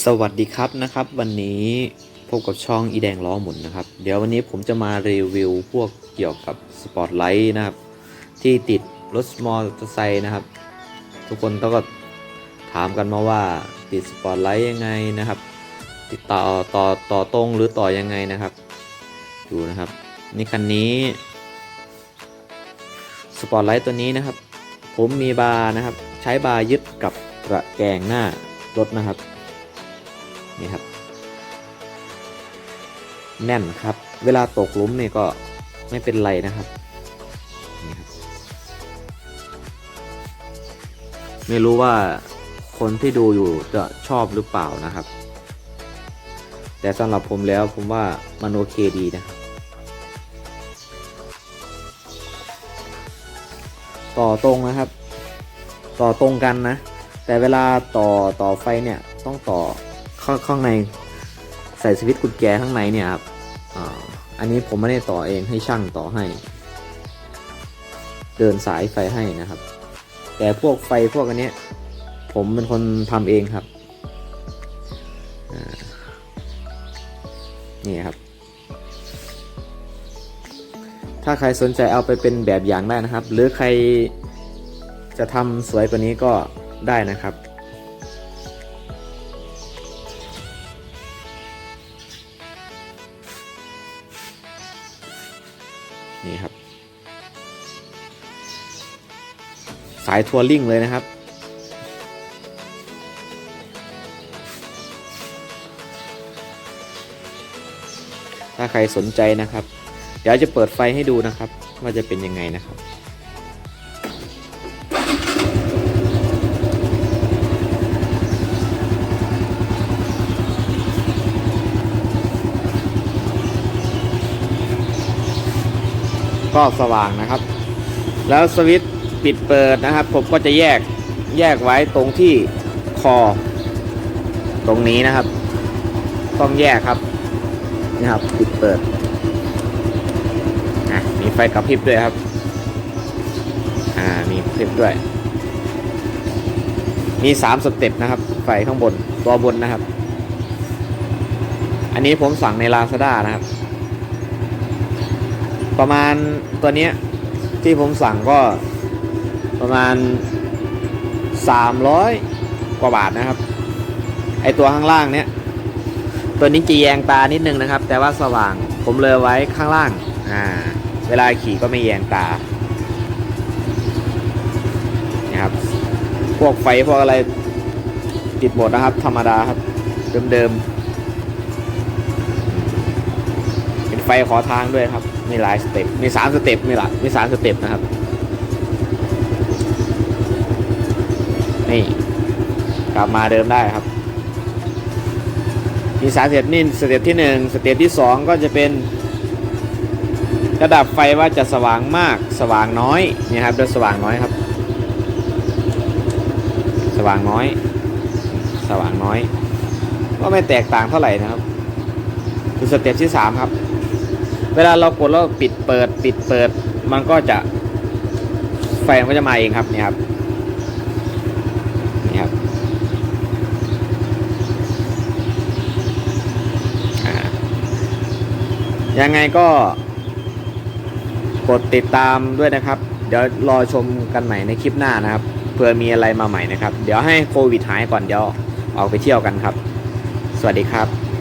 สวัสดีครับนะครับ วันนี้พบกับช่องอีแดงล้อหมุนนะครับ เดี๋ยววันนี้ผมจะมารีวิวพวกเกี่ยวกับสปอตไลท์นะครับ ที่ติดรถมอเตอร์ไซค์นะครับ ทุกคนก็ถามกันมาว่าติดสปอตไลท์ยังไงนะครับ ติดต่อต่อต่อตรงหรือต่อยังไงนะครับดูนะครับ นี่คันนี้สปอตไลท์ตัวนี้นะครับ ผมมีบาร์นะครับ ใช้บาร์ยึดกับตะแกงหน้ารถนะครับ นี่ครับ แน่นครับ เวลาตกลุมเนี่ยก็ไม่เป็นไรนะครับนี่ครับ ไม่รู้ว่าคนที่ดูอยู่จะชอบหรือเปล่านะครับ แต่สำหรับผมแล้วผมว่ามันโอเคดีนะครับต่อตรงนะครับ ต่อตรงกันนะ แต่เวลาต่อต่อไฟเนี่ยต้องต่อ ข้างข้างในใส่สวิตช์กุญแจข้างในเนี่ยครับอ,อันนี้ผมไม่ได้ต่อเองให้ช่างต่อให้ เดินสายไฟให้นะครับ แต่พวกไฟพวกอันนี้ผมเป็นคนทำเองครับนี่ครับ ถ้าใครสนใจเอาไปเป็นแบบอย่างได้นะครับ หรือใครจะทำสวยกว่านี้ก็ได้นะครับ นี่ครับ สายทัวริ่งเลยนะครับ ถ้าใครสนใจนะครับ เดี๋ยวจะเปิดไฟให้ดูนะครับ ว่าจะเป็นยังไงนะครับ ก็สว่างนะครับ แล้วสวิตช์ปิดเปิดนะครับ ผมก็จะแยกแยกไว้ตรงที่คอ ตรงนี้นะครับ ต้องแยกครับนี่ครับ ปิดเปิดอะมีไฟกระพริบด้วยครับ อ่ามีกระพริบด้วย มีสามสเต็ปนะครับ ไฟข้างบนตัวบนนะครับ อันนี้ผมสั่งใน Lazada นะครับ ประมาณตัวเนี้ยที่ผมสั่งก็ประมาณ 300 กว่าบาทนะครับ ไอตัวข้างล่างเนี้ยตัวนี้จะแยงตานิดนึงนะครับ แต่ว่าสว่างผมเลยไว้ข้างล่างอ่าเวลาขี่ก็ไม่แยงตานี่ครับ พวกไฟพวกอะไรติดหมดนะครับ ธรรมดาครับ เดิมๆเป็นไฟขอทางด้วยครับ มีหลายสเต็ปมีสามสเต็ปมีหลายมีสามสเต็ปนะครับนี่กลับมาเดิมได้ครับ มีสามสเต็ปนี่สเต็ปที่หนึ่งสเต็ปที่สองก็จะเป็นระดับไฟว่าจะสว่างมากสว่างน้อยเนี่ยครับโดยสว่างน้อยครับ สว่างน้อย สว่างน้อย ก็ไม่แตกต่างเท่าไหร่นะครับ คือสเต็ปที่สามครับ เวลาเรากดแล้วปิดเปิด ปิดเปิด มันก็จะไฟมันก็จะมาเองครับนี่ครับนี่ครับยังไงก็ กดติดตามด้วยนะครับ เดี๋ยวรอชมกันใหม่ในคลิปหน้านะครับเผื่อมีอะไรมาใหม่นะครับ เดี๋ยวให้โควิดหายก่อนเดี๋ยวออกไปเที่ยวกันครับ สวัสดีครับ